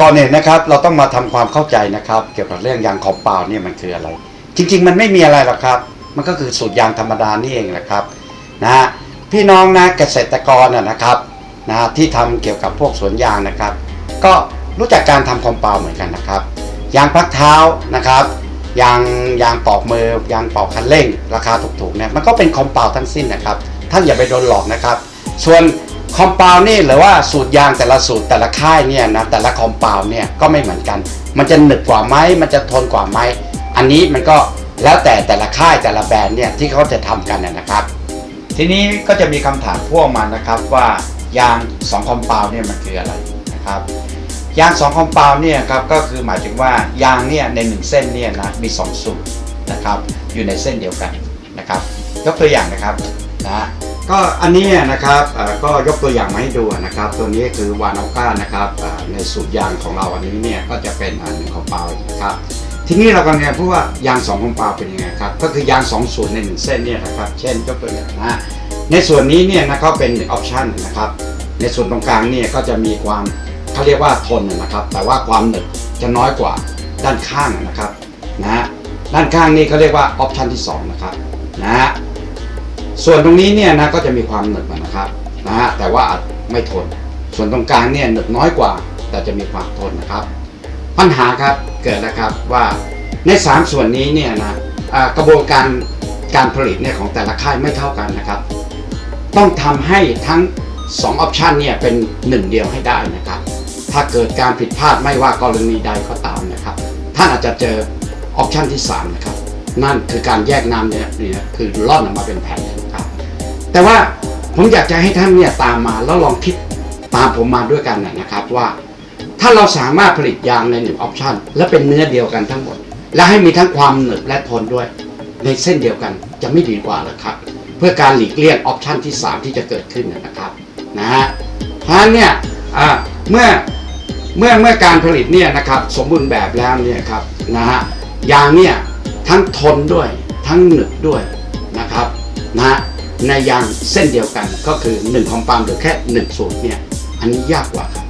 ก่อนอื่นนะครับเราต้องมาทำความเข้าใจนะครับ เกี่ยวกับเรื่องยางคอมเปล่าเนี่ยมันคืออะไร จริง ๆ มันไม่มีอะไรหรอกครับ มันก็คือสูตรยางธรรมดานี่เองแหละครับนะฮะพี่น้องนะเกษตรกรนะครับนะฮะที่ทำเกี่ยวกับพวกสวนยางนะครับ ก็รู้จักการทำคอมเปาเหมือนกันนะครับ ยางพักเท้านะครับ ยางยางปอกมือยางปอกคันเร่ง ราคาถูกๆเนี่ยมันก็เป็นคอมเปาทั้งสิ้นนะครับ ท่านอย่าไปโดนหลอกนะครับ ส่วน คอมเปานี่หรือว่าสูตรยางแต่ละสูตรแต่ละค่ายเนี่ยนะแต่ละคอมเปาเนี่ยก็ไม่เหมือนกัน มันจะหนึบกว่าไหมมันจะทนกว่าไหมอันนี้มันก็แล้วแต่แต่ละค่ายแต่ละแบรนด์เนี่ยที่เขาจะทำกันนะครับ ทีนี้ก็จะมีคำถามพ่วงมานะครับว่ายาง2คอมเปาเนี่ยมันคืออะไรนะครับยาง2คอมเปาเนี่ยครับก็คือหมายถึงว่ายางเนี่ยในหนึ่งเส้นเนี่ยนะมี 2 สูตรนะครับอยู่ในเส้นเดียวกันนะครับยกตัวอย่างนะครับนะ ก็อันนี้นะครับก็ยกตัวอย่างมาให้ดูนะครับ ตัวนี้คือวานอก้านะครับในสูตรยางของเราอันนี้เนี่ยก็จะเป็นอันหนึ่งคอมเปานะครับทีนี้เรากำลังพูดว่ายาง2คอมเปล่าเป็นยังไงครับก็คือยาง2ส่วนในหนึ่งเส้นเนี่ยนะครับเช่นยกตัวอย่างนะในส่วนนี้เนี่ยนะก็เป็นออปชันนะครับในส่วนตรงกลางเนี่ยก็จะมีความเขาเรียกว่าทนนะครับ แต่ว่าความหนึบจะน้อยกว่าด้านข้างนะครับนะด้านข้างนี่เขาเรียกว่าออปชันที่สองนะครับนะฮะ ส่วนตรงนี้เนี่ยนะก็จะมีความหนึบนะครับนะฮะแต่ว่าอาจไม่ทน ส่วนตรงกลางเนี่ยหนึบน้อยกว่า แต่จะมีความทนนะครับ ปัญหาครับเกิดนะครับว่าใน 3 ส่วนนี้เนี่ยนะกระบวนการการผลิตเนี่ยของแต่ละค่ายไม่เท่ากันนะครับ ต้องทำให้ทั้ง2ออปชันเนี่ยเป็นหนึ่งเดียวให้ได้นะครับ ถ้าเกิดการผิดพลาดไม่ว่ากรณีใดก็ตามนะครับ ท่านอาจจะเจอออปชันที่ 3 นะครับ นั่นคือการแยกน้ำเนี่ยนี่คือล่อนออกมาเป็นแผ่น แต่ว่าผมอยากจะให้ท่านเนี่ยตามมาแล้วลองคิดตามผมมาด้วยกันนะครับว่า ถ้าเราสามารถผลิตยางในหนึ่งออปชันและเป็นเนื้อเดียวกันทั้งหมด และให้มีทั้งความหนึบและทนด้วย ในเส้นเดียวกันจะไม่ดีกว่าหรอครับ เพื่อการหลีกเลี่ยงออปชันที่ 3 ที่จะเกิดขึ้นนะครับนะฮะเพราะนั้นเนี่ยเมื่อเมื่อเมื่อการผลิตเนี่ยนะครับสมบูรณ์แบบแล้วเนี่ยครับนะฮะยางเนี่ยทั้งทนด้วยทั้งหนึบด้วยนะครับนะฮะ ในยางเส้นเดียวกันก็คือ1คอมปามหรือแค่ 1 สูตรเนี่ยอันนี้ยากกว่าครับ